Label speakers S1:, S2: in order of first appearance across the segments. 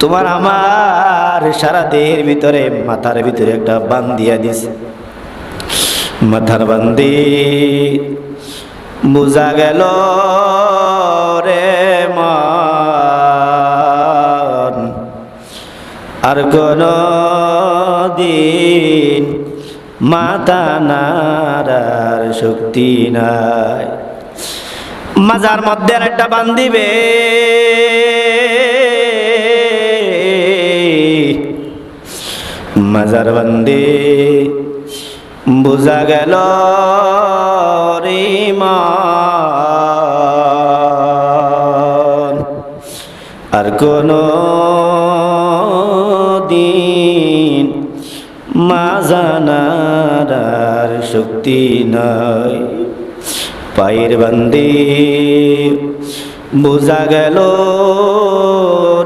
S1: তোমার আমার সারা দেহের ভিতরে, মাথার ভিতরে একটা বান দিয়া দিছে। মাথার বান্দি বুঝা গেল রে মন, আর কোন দিন মাতা নারার শক্তি নাই। মাজার মধ্যে একটা বান মাজার বান্দি বোঝা গেল রে মন আর কোন দিন মাজানার শক্তি নাই। পায়ের বান্দি। বোঝা গেল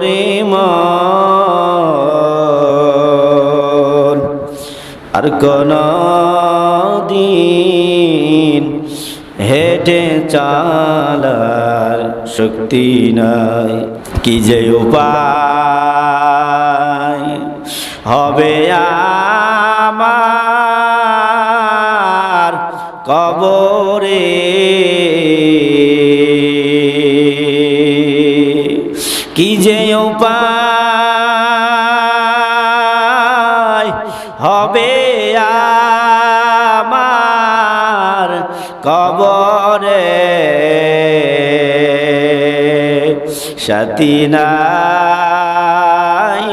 S1: রে মন আর কোন দিন হেঁটে চালার শক্তি নাই। কি যে উপায় হবে আমার কবরে? কি যে কবরে। সাথী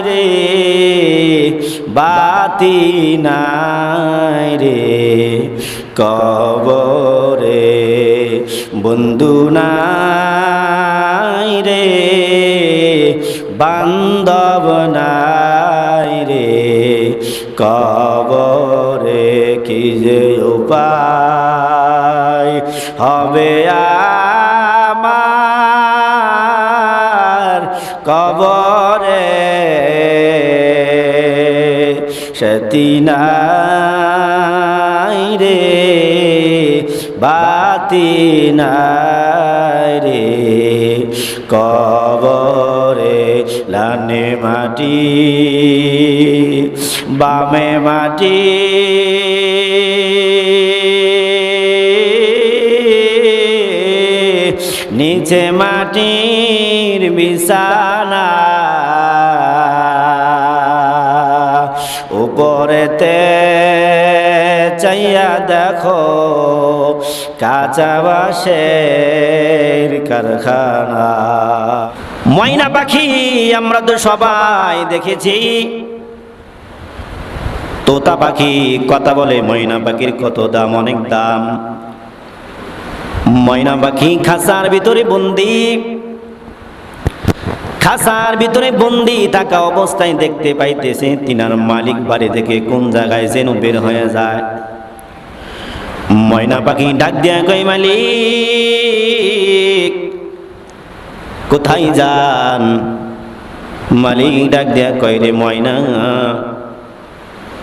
S1: রে, বাতি নাই রে। কবরে বন্ধু নাই রে, বান্ধব নাই রে। কবরে কি যে উপায়। হবে আমার কবরে। সতী নাই রে বাতি নাই রে। কবরে লানে মাটি বামে মাটি। নিচে মাটির বিছানা। উপরেতে চাইয়া দেখো কাঁচা বাসের কারখানা। ময়না পাখি আমরা তো সবাই দেখেছি। তোতা পাখি কথা বলে ময়না পাখির কত দাম, অনেক দাম। ময়না পাখি খাসার ভিতরে বন্দি। খাসার ভিতরে বন্দি থাকা অবস্থায় দেখতে পাইতেছে, তিনার মালিক বাড়ি থেকে কোন জায়গায় যেন বের হয়ে যায়। ময়না পাখি ডাক দেয়া কই মালিক, কোথায় যান? মালিক ডাক দেয়া কই রে ময়না,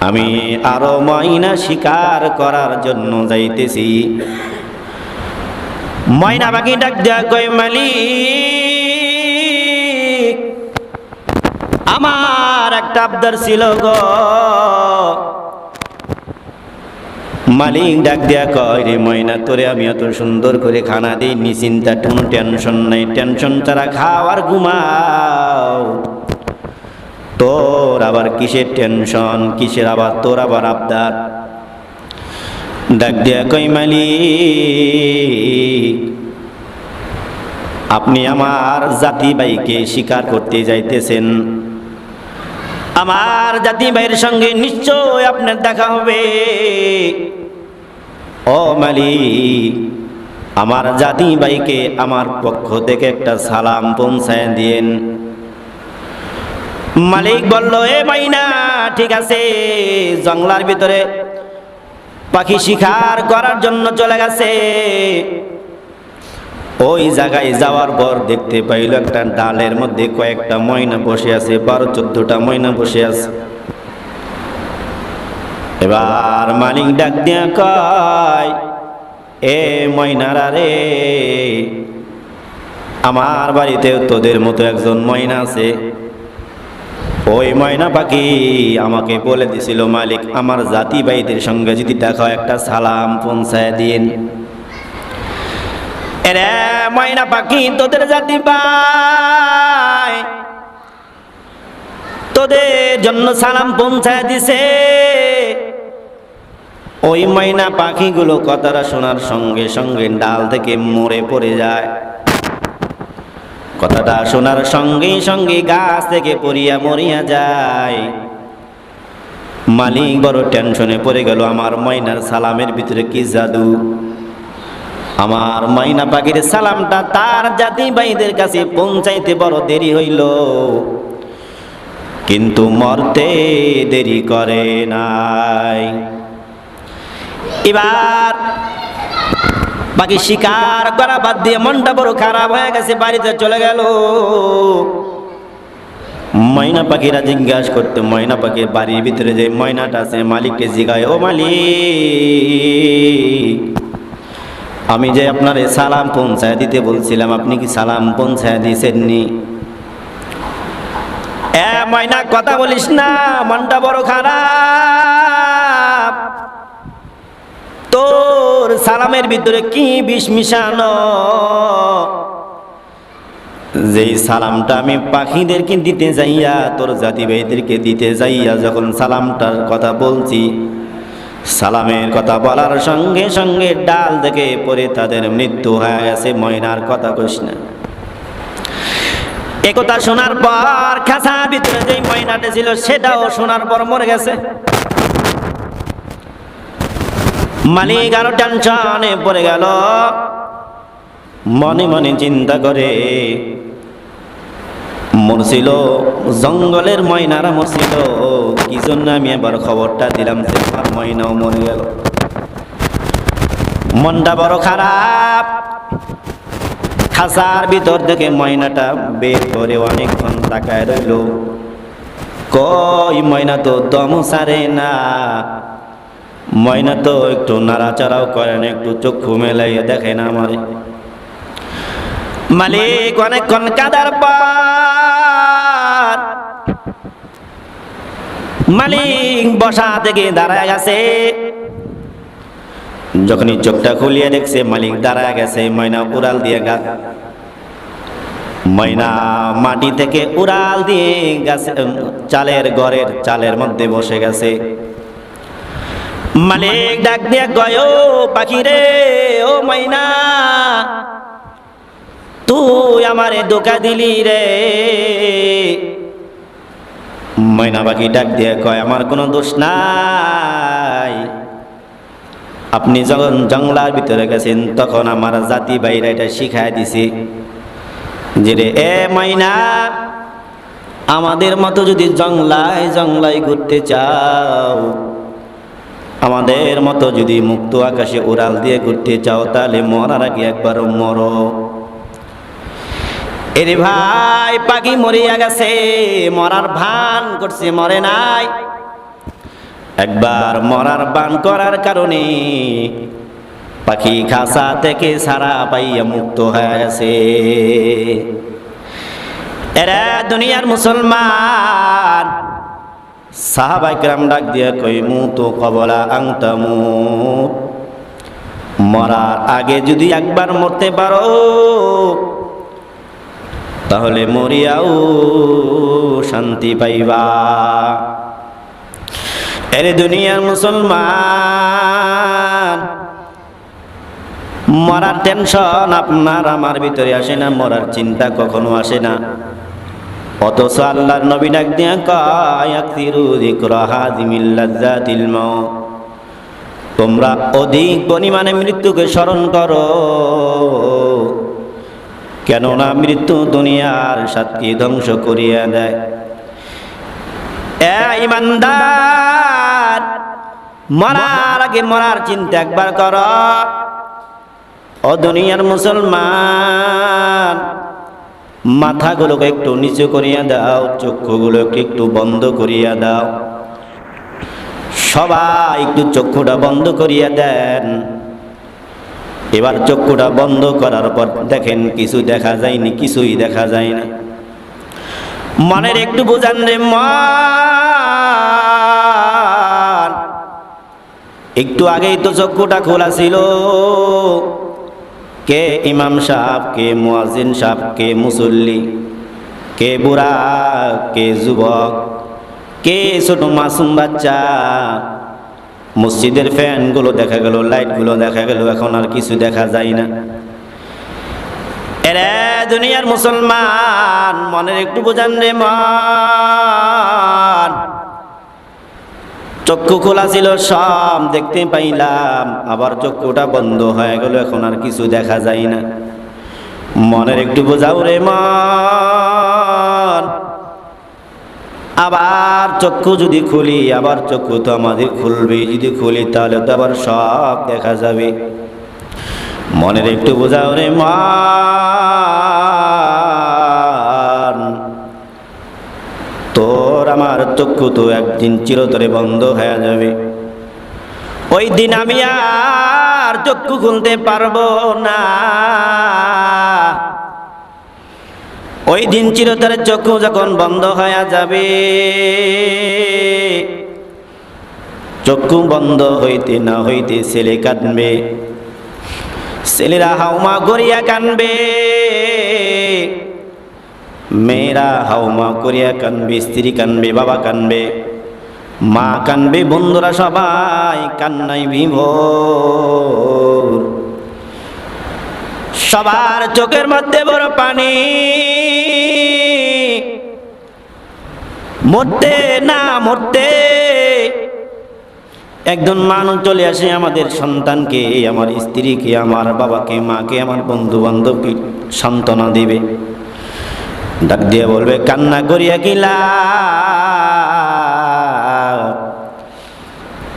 S1: আমি আরও ময়না শিকার করার জন্য যাইতেছি। ময়না পাখি ডাক দেয়া কই মালিক, আমার একটা আবদার ছিল গো। মালিক ডাক দেয়া কয়, রে ময়না, তোরে আমি এত সুন্দর করে খানা দিই নিচিন্তা কোনো টেনশন নাই। টেনশন ছাড়া খাওয়ার ঘুমাও। তোর আবার কিসের টেনশন? কিসের আবার? তোর আবার আবদার? ডাক দিয়া কই মালিক, আপনি আমার জাতি ভাইকে স্বীকার করতে যাইতেছেন। আমার জাতি ভাইয়ের সঙ্গে নিশ্চয় আপনার দেখা হবে। ও মালিক, আমার জাতি ভাইকে আমার পক্ষ থেকে একটা সালাম পৌঁছায় দিয়েন। মালিক বলল, এ মাইনা, ঠিক আছে জঙ্গলার ভিতরে পাখি শিকার করার জন্য চলে গেছে। ওই জায়গায় যাওয়ার পর দেখতে পাইল একটা ডালের মধ্যে কয়েকটা ময়না বসে আছে, বারো চোদ্দটা ময়না বসে আছে। এবার মালিক ডাক দিয়া কয়, এ ময়নারা রে, আমার বাড়িতেও তোদের মতো একজন ময়না আছে। ওই ময়না পাখি আমাকে বলে দিছিল, মালিক, আমার জাতি ভাইদের সঙ্গে যদি দেখো একটা সালাম পৌঁছায় দিন। এরে ময়না পাখি, তোদের জাতি ভাই তোদের জন্য সালাম পৌঁছায় দিছে। ওই ময়না পাখিগুলো কথাটা শোনার সঙ্গে সঙ্গে ডাল থেকে মরে পড়ে যায়। কথাটা শোনার সঙ্গে সঙ্গে গাছ থেকে পড়িয়া মরিয়া যায়। মালিক বড় টেনশনে পড়ে গেল, আমার ময়নার সালামের ভিতরে কি জাদু? আমার ময়না পাখির সালামটা তার জাতি ভাইদের কাছে পৌঁছাইতে বড় দেরি হইল। কিন্তু মরতে দেরি করে নাই। এবার বাকি শিকার করা বাদ দিয়ে মনটা বড় খারাপ হয়ে গেছে, বাড়িতে চলে গেল। ময়না পাখিরা জিজ্ঞাসা করতে, ময়না পাখির বাড়ির ভিতরে যে ময়নাটা আছে, মালিককে জিগায়, ও মালিক, আমি যে আপনার সালাম পৌঁছায় দিতে বলছিলাম, আপনি কি সালাম পৌঁছায় দিয়েছেননি? এ ময়না, কথা বলিস না, মনটা বড় খারাপ। তোর সালামের ভিতরে কি বিষ মিশানো? যেই সালামটা আমি পাখিদেরকে দিতে যাইয়া, তোর জাতি ভাইদেরকে দিতে যাইয়া যখন সালামটার কথা বলছি, সালামের কথা বলার সঙ্গে সঙ্গে ডাল থেকে পরে তাদের মৃত্যু হয়ে গেছে, ময়নার কথা কইস না। একথা শোনার পর খাসার ভিতরে যেই ময়নাটা ছিল, সেটাও শোনার পর মরে গেছে। মালিক আরও টেনশনে পড়ে গেল। মনে মনে চিন্তা করে মরছিল জঙ্গলের ময়নারা মরছিল। কি জন্য আমি এবার খবরটা দিলাম যে আমার ময়নাও মরে গেল। মনটা বড় খারাপ। খাসার ভিতর থেকে ময়নাটা বের করে অনেকক্ষণ তাকায় রইল। কই ময়না তো দম সারে না। ময়না তো একটু নাড়াচাড়াও করেন, একটু চক্ষু মেলাইয়া দেখে না আমার। মালিক অনেকক্ষণ কাদার পর মালিক বসা থেকে দাঁড়ায় গেছে। যখনই চোখটা খুলিয়ে দেখছে, মালিক দাঁড়ায় গেছে, ময়না উড়াল দিয়ে গা ময়না মাটি থেকে উড়াল দিয়ে গাছে চালের ঘরের চালের মধ্যে বসে গেছে। মালিক ডাক দিয়ে গয় পাখি রে, ও মাইনা, তুই আমারে দোকা দিলি রে। ময়না পাখি ডাক দিয়ে কয়, আমার কোনো দোষ নাই। আপনি যখন জঙ্গলার ভিতরে গেছেন, তখন আমার জাতি বাইরা এটা শিখাই দিছি। যে রে, এ মাইনা, আমাদের মতো যদি জংলায় জংলায় ঘুরতে চাও আমাদের মতো যদি মুক্ত আকাশে উড়াল দিয়ে ঘুরতে চাও, তাহলে মরার আগে একবার মরো। এরে ভাই, পাখি মরিয়া গেছে, মরার ভান করছে, মরে নাই। একবার মরার বান করার কারণে পাখি খাসা থেকে সারা পাইয়া মুক্ত হয়ে গেছে। এরা দুনিয়ার মুসলমান সাহাবাইকরাম ডাক দিয়ে কই মু তো কবলা আংতামু মরার আগে যদি একবার মরতে পারো, তাহলে মরিয়াও শান্তি পাইবা। এর দুনিয়ার মুসলমান, মরার টেনশন আপনার, আমার ভিতরে আসে না, মরার চিন্তা কখনো আসে না। অথচ আল্লাহর নবী ডাক দিয়া তোমরা অধিক পরিমাণে মৃত্যুকে স্মরণ করো। কেননা মৃত্যু দুনিয়ার সাতকে ধ্বংস করিয়া দেয়। মরার আগে মরার চিন্তা একবার কর। ও দুনিয়ার মুসলমান মাথাগুলোকে একটু নিচু করিয়া দাও, চক্ষুগুলোকে একটু বন্ধ করিয়া দাও। সবাই একটু চক্ষুটা বন্ধ করিয়া দেন। এবার চক্ষুটা বন্ধ করার পর দেখেন কিছু দেখা যায়নি, কিছুই দেখা যায় না। মনের একটু বোঝান রে একটু আগেই তো চক্ষুটা খোলা ছিল। কে ইমাম সাহেব, কে মুয়াজিন সাহেব, কে মুসল্লি, কে বুড়া, কে যুবক, কে ছোট মাসুম বাচ্চা। মসজিদের ফ্যানগুলো দেখা গেল, লাইটগুলো দেখা গেল, এখন আর কিছু দেখা যায় না। এরে দুনিয়ার মুসলমান, মনের একটু বোঝান রে মান। চক্ষু খোলা ছিল, সব দেখতে পাইলাম। আবার চক্ষুটা বন্ধ হয়ে গেল, এখন আর কিছু দেখা যায় না। মনের একটু বোঝাও রে মন। আবার চক্ষু যদি খুলি, আবার চক্ষু তো আমাদের খুলবে যদি খুলি, তাহলে তো আবার সব দেখা যাবে। মনের একটু বোঝাও রে মান। চক্ষু তো একদিন চিরতরে বন্ধ হয়ে যাবে। ওই দিন আমি আর চক্ষু খুলতে পারব না। ওই দিন চিরতরে চক্ষু যখন বন্ধ হয়ে যাবে, চক্ষু বন্ধ হইতে না হইতে ছেলে কাঁদবে। ছেলেরা হাউমা গড়িয়া কানবে। মেয়েরা হাউমা করিয়া কানবে, স্ত্রী কানবে, বাবা কানবে, মা কানবে, বন্ধুরা সবাই কান্নাই বিভোর। সবার চোখের মধ্যে বড় পানি। মরতে না মরতে একজন মানুষ চলে আসে আমাদের সন্তানকে, আমার স্ত্রীকে, আমার বাবাকে, মাকে, আমার বন্ধু বান্ধবকে সান্ত্বনা দিবে। ডাক দিয়ে বলবে, কান্না করিয়া কিলা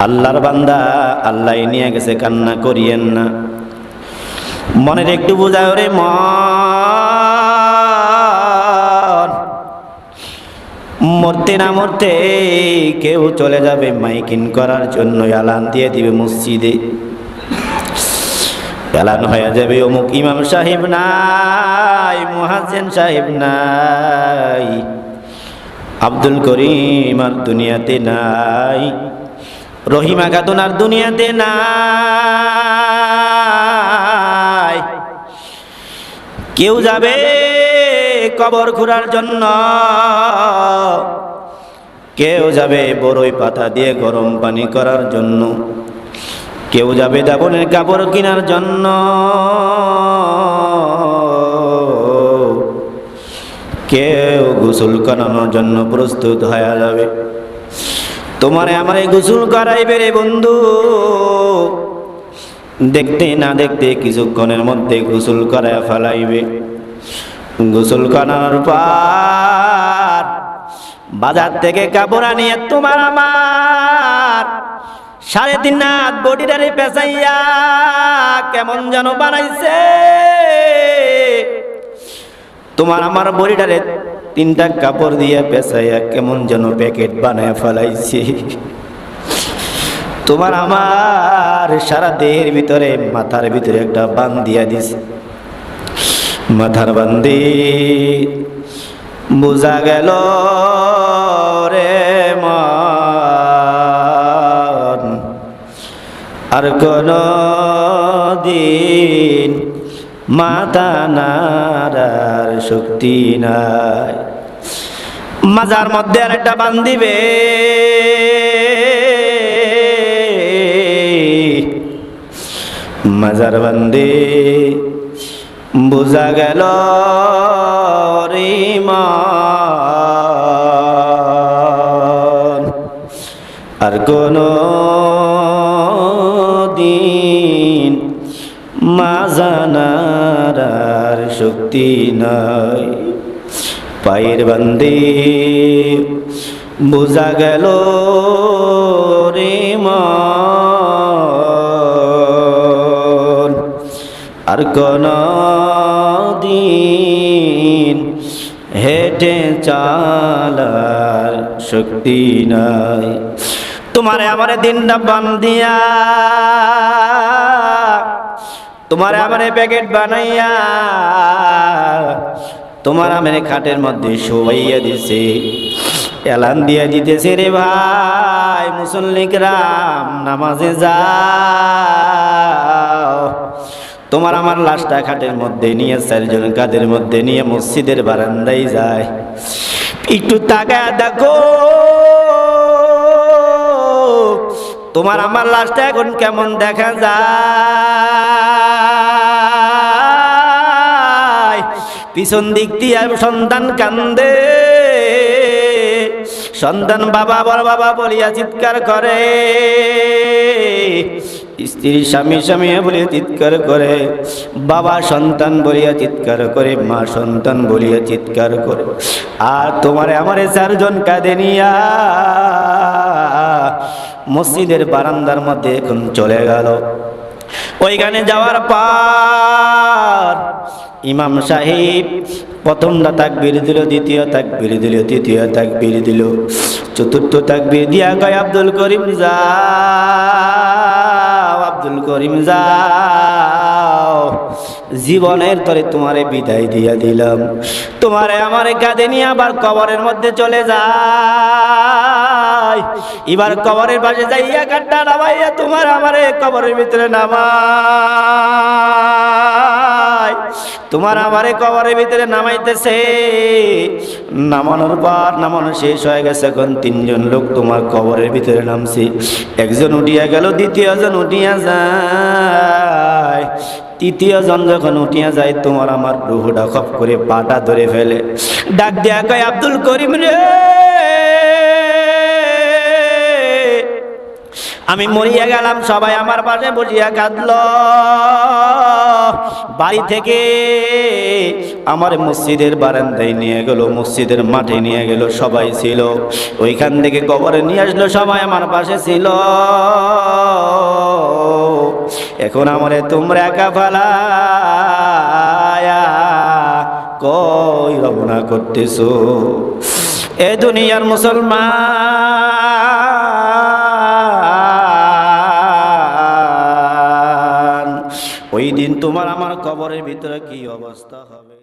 S1: আল্লাহর বান্দা আল্লাহ নিয়ে গেছে, কান্না করিয়েন না। মনের একটু বোঝায় রে মন, মরতে না মরতে কেউ চলে যাবে মাইকিন করার জন্য আলান দিয়ে দিবে মসজিদে। এলান হয়ে যাবে অমুক ইমাম সাহেব নাই মহাজেন সাহেব নাই, আব্দুল করিম আর দুনিয়াতে নাই, রহিমা খাতুন আর দুনিয়াতে নাই। কেউ যাবে কবর খুঁড়ার জন্য, কেউ যাবে বড়ই পাতা দিয়ে গরম পানি করার জন্য। কেউ যাবে দাবনের কাপড় কেনার জন্য। কেউ গোসল করানোর জন্য প্রস্তুত হয়ে যাবে। তোমারে আমার গোসল করাইবে রে বন্ধু। দেখতে না দেখতে কিছুক্ষণের মধ্যে গোসল করায় ফেলাইবে। গোসল করানোর পর বাজার থেকে কাপড় আনিয়ে তোমার আমার সাড়ে তিন হাত বডিটারে পেঁচাইয়া কেমন যেন বানাইছে। তোমার আমার বডিটারে তিনটা কাপড় দিয়ে পেঁচাইয়া কেমন যেন প্যাকেট বানায় ফেলাইছে। তোমার আমার সারা দেহের ভিতরে, মাথার ভিতরে একটা বান দিয়া দিছে। মাথার বান্দি বোঝা গেল রে মন আর কোন দিন মাথা নাড়ার শক্তি নাই। মাজার মধ্যে আর একটা বান্দিবে। মাজার বান্দি বোঝা গেল রে মন আর কোন শক্তি নাই। পায়ের বান্দি বোঝা গেল রে মন আর কোন দিন হেঁটে চালার শক্তি নাই। তোমারে আমারে দিনটা বান দিয়া তোমারে আমারে প্যাকেট বানাইয়া তোমার আমার খাটের মধ্যে শোভাইয়া দিছে। এলান দিয়ে দিতেছে রে ভাই মুসল্লিকরাম নামাজে যাও। তোমার আমার লাশটা খাটের মধ্যে নিয়ে চারজন কাদের মধ্যে নিয়ে মসজিদের বারান্দায় যায়। একটু তাকা দেখো। তোমার আমার লাশটা এখন কেমন দেখা যায়? পিছন দিক দিয়ে সন্তান কান্দে। সন্তান বাবা, বড় বাবা বলিয়া চিৎকার করে। স্ত্রী, স্বামী স্বামী বলিয়া চিৎকার করে। বাবা সন্তান বলিয়া চিৎকার করে। মা সন্তান বলিয়া চিৎকার করে। আর তোমারে আমারে চারজন কাঁদে নিয়া মসজিদের বারান্দার মধ্যে এখন চলে গেল। ওইখানে যাওয়ার পর ইমাম সাহেব প্রথমটা তাকবির দিল, দ্বিতীয় তাকবির দিল, তৃতীয় তাকবির দিল, চতুর্থ তাকবির দিয়া কয়, আব্দুল করিম যাও, আব্দুল করিম যাও। জীবনের তরে তোমারে বিদায় দিয়া দিলাম। তোমারে আমারে কাঁধে নিয়ে আবার কবরের মধ্যে চলে যায় এবার কবরের পাশে যাইয়া কাটটা নামাইয়া তোমার আমারে কবরের ভিতরে নামাই। তোমার আমারে কবরের ভিতরে নামাইতেছে। নামানোর পর নামানো শেষ হয়ে গেছে এখন তিনজন লোক তোমার কবরের ভিতরে নামছে। একজন উঠিয়া গেল, দ্বিতীয়জন উঠিয়া যায়। তৃতীয় জন যখন উঠিয়া যায়, তোমার আমার রুহুটা খপ করে পাটা ধরে ফেলে। ডাক দেয়া কয়, আব্দুল করিম রে! আমি মরিয়া গেলাম সবাই আমার পাশে বসিয়া কাঁদল। বাড়ি থেকে আমার মসজিদের বারান্দায় নিয়ে গেল মসজিদের মাঠে নিয়ে গেল সবাই ছিল। ওইখান থেকে কবরে নিয়ে আসলো সবাই আমার পাশে ছিল। এখন আমারে তোমরা একা ফালায়া কই রবনা করতেছো? এ দুনিয়ার মুসলমান তোমার আমার কবরের ভিতরে কি অবস্থা হবে?